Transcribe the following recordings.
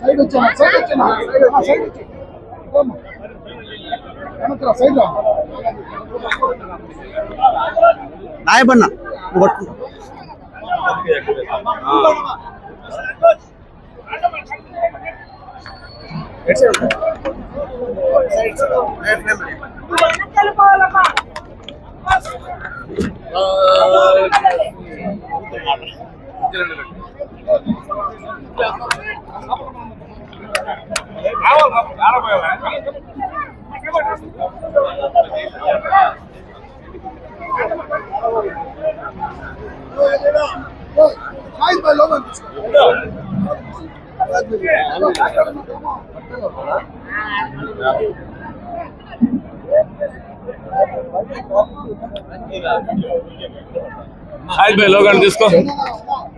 Side వచ్చాను side వచ్చాను side వచ్చి సైడ్ రా నాయబన్న నువ్వు పట్టుకో. హాయ్ బై లోపల తీసుకో.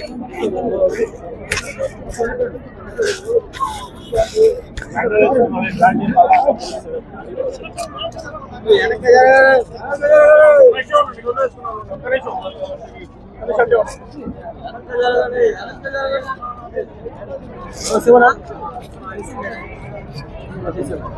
సాయిల్ భాయ్ లోగన్ తీసుకో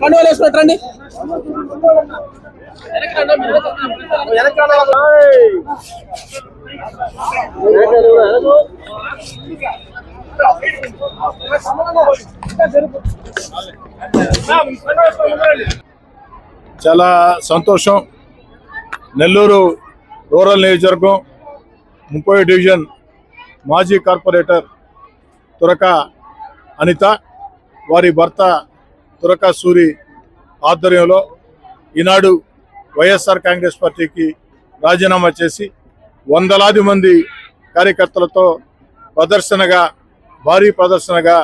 కండువాలు వేసుకున్నట్రండి చాలా సంతోషం. నెల్లూరు రూరల్ నియోజకవర్గం ముప్పై డివిజన్ మాజీ కార్పొరేటర్ తురక అనిత వారి భర్త తురక సూరి ఆధ్వర్యంలో ఈనాడు వైఎస్ఆర్ కాంగ్రెస్ పార్టీకి రాజీనామా చేసి వందలాది మంది కార్యకర్తలతో ప్రదర్శనగా భారీ ప్రదర్శనగా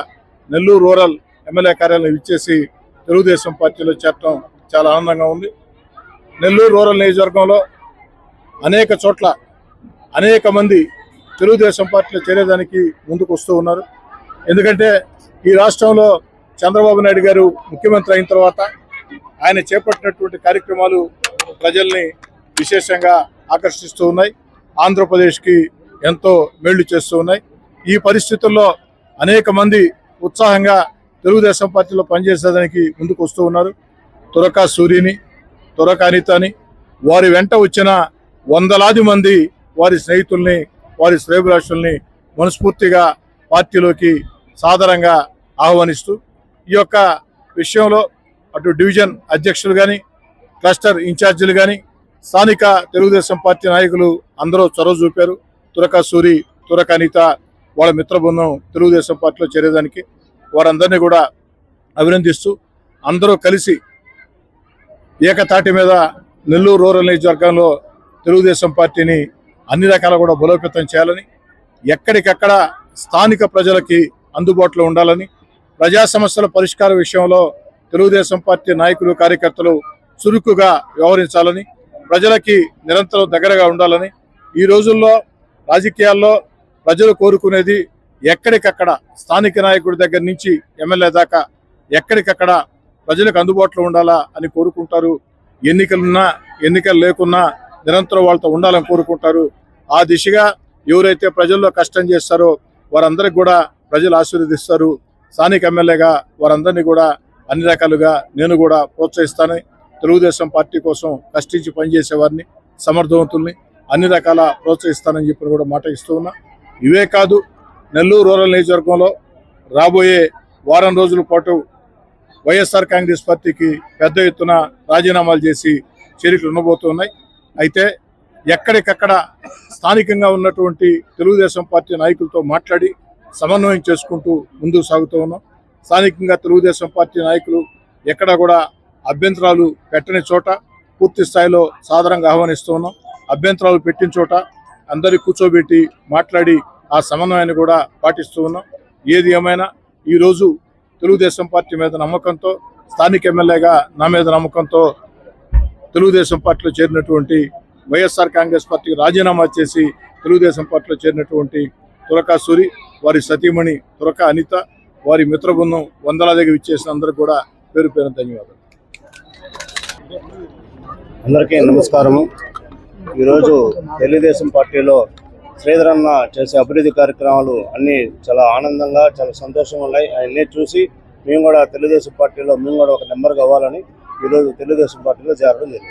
నెల్లూరు రూరల్ ఎమ్మెల్యే కార్యాలయం ఇచ్చేసి తెలుగుదేశం పార్టీలో చేరటం చాలా ఆనందంగా ఉంది. నెల్లూరు రూరల్ నియోజకవర్గంలో అనేక చోట్ల అనేక మంది తెలుగుదేశం పార్టీలో చేరేదానికి ముందుకు వస్తూ ఉన్నారు. ఎందుకంటే ఈ రాష్ట్రంలో చంద్రబాబు నాయుడు గారు ముఖ్యమంత్రి అయిన తర్వాత ఆయన చేపట్టినటువంటి కార్యక్రమాలు ప్రజల్ని విశేషంగా ఆకర్షిస్తూ ఉన్నాయి. ఆంధ్రప్రదేశ్కి ఎంతో మేళ్ళు చేస్తూ ఉన్నాయి. ఈ పరిస్థితుల్లో అనేక మంది ఉత్సాహంగా తెలుగుదేశం పార్టీలో పనిచేసేదానికి ముందుకు వస్తూ ఉన్నారు. తురక సూర్యని తురక అనితని వారి వెంట వచ్చిన వందలాది మంది వారి స్నేహితుల్ని వారి శ్రేభిలాషుల్ని మనస్ఫూర్తిగా పార్టీలోకి సాదరంగా ఆహ్వానిస్తూ ఈ యొక్క విషయంలో అటు డివిజన్ అధ్యక్షులు కానీ క్లస్టర్ ఇన్ఛార్జీలు కానీ స్థానిక తెలుగుదేశం పార్టీ నాయకులు అందరూ చొరవ చూపారు. తురక సూరి తురక అనిత వాళ్ళ మిత్రబృందం తెలుగుదేశం పార్టీలో చేరేదానికి వారందరినీ కూడా అభినందిస్తూ అందరూ కలిసి ఏకతాటి మీద నెల్లూరు రూరల్ నియోజకవర్గంలో తెలుగుదేశం పార్టీని అన్ని రకాల కూడా బలోపేతం చేయాలని ఎక్కడికక్కడ స్థానిక ప్రజలకి అందుబాటులో ఉండాలని ప్రజా సమస్యల పరిష్కార విషయంలో తెలుగుదేశం పార్టీ నాయకులు కార్యకర్తలు చురుకుగా వ్యవహరించాలని ప్రజలకి నిరంతరం దగ్గరగా ఉండాలని ఈ రోజుల్లో రాజకీయాల్లో ప్రజలు కోరుకునేది ఎక్కడికక్కడ స్థానిక నాయకుడి దగ్గర నుంచి ఎమ్మెల్యే దాకా ఎక్కడికక్కడ ప్రజలకు అందుబాటులో ఉండాలా అని కోరుకుంటారు. ఎన్నికలున్నా ఎన్నికలు లేకున్నా నిరంతరం వాళ్ళతో ఉండాలని కోరుకుంటారు. ఆ దిశగా ఎవరైతే ప్రజల్లో కష్టం చేస్తారో వారందరికి కూడా ప్రజలు ఆశీర్వదిస్తారు. స్థానిక ఎమ్మెల్యేగా వారందరినీ కూడా అన్ని రకాలుగా నేను కూడా ప్రోత్సహిస్తానని తెలుగుదేశం పార్టీ కోసం కష్టించి పనిచేసేవారిని సమర్థవంతుల్ని అన్ని రకాల ప్రోత్సహిస్తానని చెప్పి కూడా మాట ఇస్తూ ఉన్నా. ఇవే కాదు నెల్లూరు రూరల్ నియోజకవర్గంలో రాబోయే వారం రోజుల పాటు వైఎస్ఆర్ కాంగ్రెస్ పార్టీకి పెద్ద ఎత్తున రాజీనామాలు చేసి చేరికలు ఉండబోతున్నాయి. అయితే ఎక్కడికక్కడ స్థానికంగా ఉన్నటువంటి తెలుగుదేశం పార్టీ నాయకులతో మాట్లాడి సమన్వయం చేసుకుంటూ ముందుకు సాగుతూ ఉన్నాం. స్థానికంగా తెలుగుదేశం పార్టీ నాయకులు ఎక్కడ కూడా అభ్యంతరాలు పెట్టని చోట పూర్తి స్థాయిలో సాధారణంగా ఆహ్వానిస్తూ ఉన్నాం. అభ్యంతరాలు పెట్టిన చోట అందరి కూర్చోబెట్టి మాట్లాడి ఆ సమన్వయాన్ని కూడా పాటిస్తూ ఉన్నాం. ఏది ఏమైనా ఈరోజు తెలుగుదేశం పార్టీ మీద నమ్మకంతో స్థానిక ఎమ్మెల్యేగా నా మీద నమ్మకంతో తెలుగుదేశం పార్టీలో చేరినటువంటి వైఎస్ఆర్ కాంగ్రెస్ పార్టీకి రాజీనామా చేసి తెలుగుదేశం పార్టీలో చేరినటువంటి తురకా సూరి వారి సతీమణి తురక అనిత వారి మిత్ర బృందం వందలాదిగా ఇచ్చేసిన అందరికీ కూడా పేరు పేరు ధన్యవాదాలు. అందరికీ నమస్కారము. ఈరోజు తెలుగుదేశం పార్టీలో శ్రీధరన్న చేసే అభివృద్ధి కార్యక్రమాలు అన్నీ చాలా ఆనందంగా చాలా సంతోషంగా ఉన్నాయి. అవన్నీ చూసి మేము కూడా తెలుగుదేశం పార్టీలో మేము కూడా ఒక నెంబర్ కావాలని ఈరోజు తెలుగుదేశం పార్టీలో చేరడం జరిగింది.